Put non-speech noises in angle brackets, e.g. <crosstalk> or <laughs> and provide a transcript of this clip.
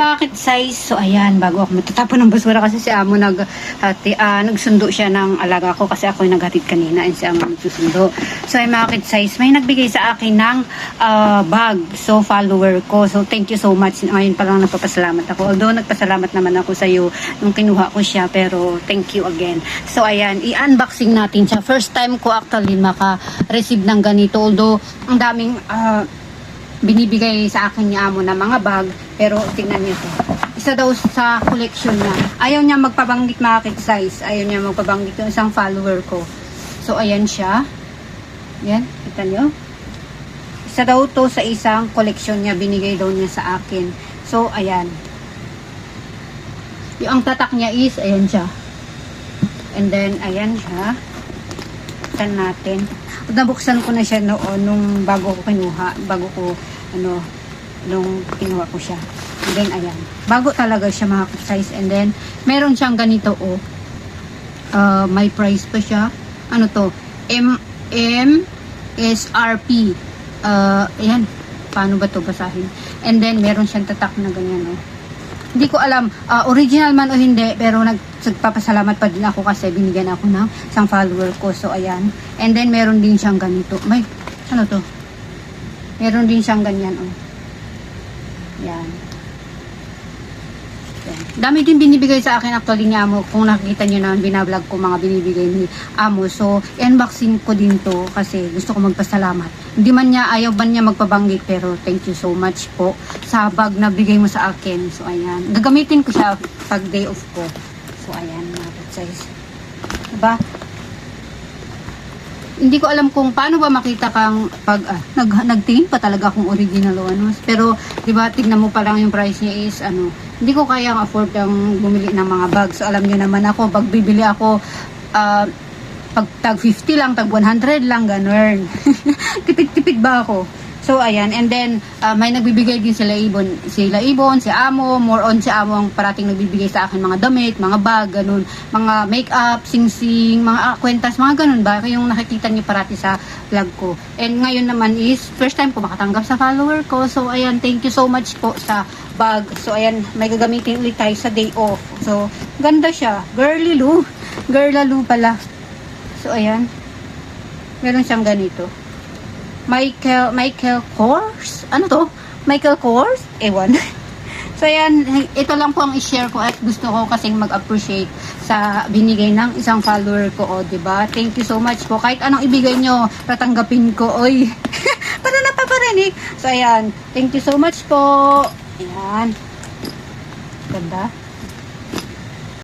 Market size. So, ayan, bago ako matatapon ng basura kasi si Amo nag, hati, ah, nagsundo siya ng alaga ko kasi ako yung naghatid kanina and si Amo nagsusundo. So, ay market size. May nagbigay sa akin ng ah, bag. So, follower ko. So, thank you so much. Ngayon pa lang nagpapasalamat ako. Although, nagpasalamat naman ako sa iyo nung kinuha ko siya. Pero, thank you again. So, ayan, i-unboxing natin siya. First time ko actually maka-receive ng ganito. Although, ang daming ah, binibigay sa akin ni amo na mga bag pero tingnan niyo to isa daw sa collection niya. Ayaw niya magpabanggit market size ayaw niya magpabanggit yung isang follower ko. So ayan siya. Yan kita niyo? Isa daw to sa isang collection niya binigay daw niya sa akin. So ayan. Yung ang tatak niya is ayan siya. And then ayan siya buksan natin. Nabuksan ko na siya noon nung bago ko kinuha, bago ko ano nung kinuha ko siya. And then ayan. Bago talaga siya mga size and then meron siyang ganito oh. Uh, may price pa siya. Ano to? M M S R P. Uh, ayan. Paano ba to basahin? And then meron siyang tatak na ganyan oh hindi ko alam ah, original man o hindi pero nag nagpapasalamat pa din ako kasi binigyan ako ng isang follower ko. So ayan. And then meron din siyang ganito. May ano to? Meron din siyang ganyan oh. Yan. Dami din binibigay sa akin actually ni Amo. Kung nakikita nyo naman, binablog ko mga binibigay ni Amo. So, unboxing ko din to kasi gusto ko magpasalamat. Hindi man niya, ayaw man niya magpabanggit pero thank you so much po sa bag na bigay mo sa akin. So, ayan. Gagamitin ko siya pag day off ko. So, ayan mga size. Diba? Hindi ko alam kung paano ba makita kang pag ah, nag nagtingin pa talaga akong original ano. Pero 'di ba tignan mo pa lang yung price niya is ano, hindi ko kayang afford ang bumili ng mga bags. So, alam niyo naman ako pag bibili ako ah, pag tag 50 lang, tag 100 lang ganun. <laughs> Tipid-tipid ba ako? So ayan, and then ah, may nagbibigay din sila Ibon, sila Ibon, si Amo, more on si Amo ang parating nagbibigay sa akin mga damit, mga bag, ganun, mga makeup, sing-sing, mga ah, kwentas, mga ganun ba, yung nakikita niyo parati sa vlog ko. And ngayon naman is first time ko makatanggap sa follower ko. So ayan, thank you so much po sa bag. So ayan, may gagamitin ulit tayo sa day off. So ganda siya, girly Lou. Girla Lou pala. So ayan. Meron siyang ganito. Michael Michael Kors? Ano to? Michael Kors? Ewan. <laughs> so ayan, ito lang po ang i-share ko at gusto ko kasing mag-appreciate sa binigay ng isang follower ko, o, di ba? Thank you so much po. Kahit anong ibigay nyo, tatanggapin ko. Oy, <laughs> para napaparinig. So ayan, thank you so much po. Ayan. Ganda.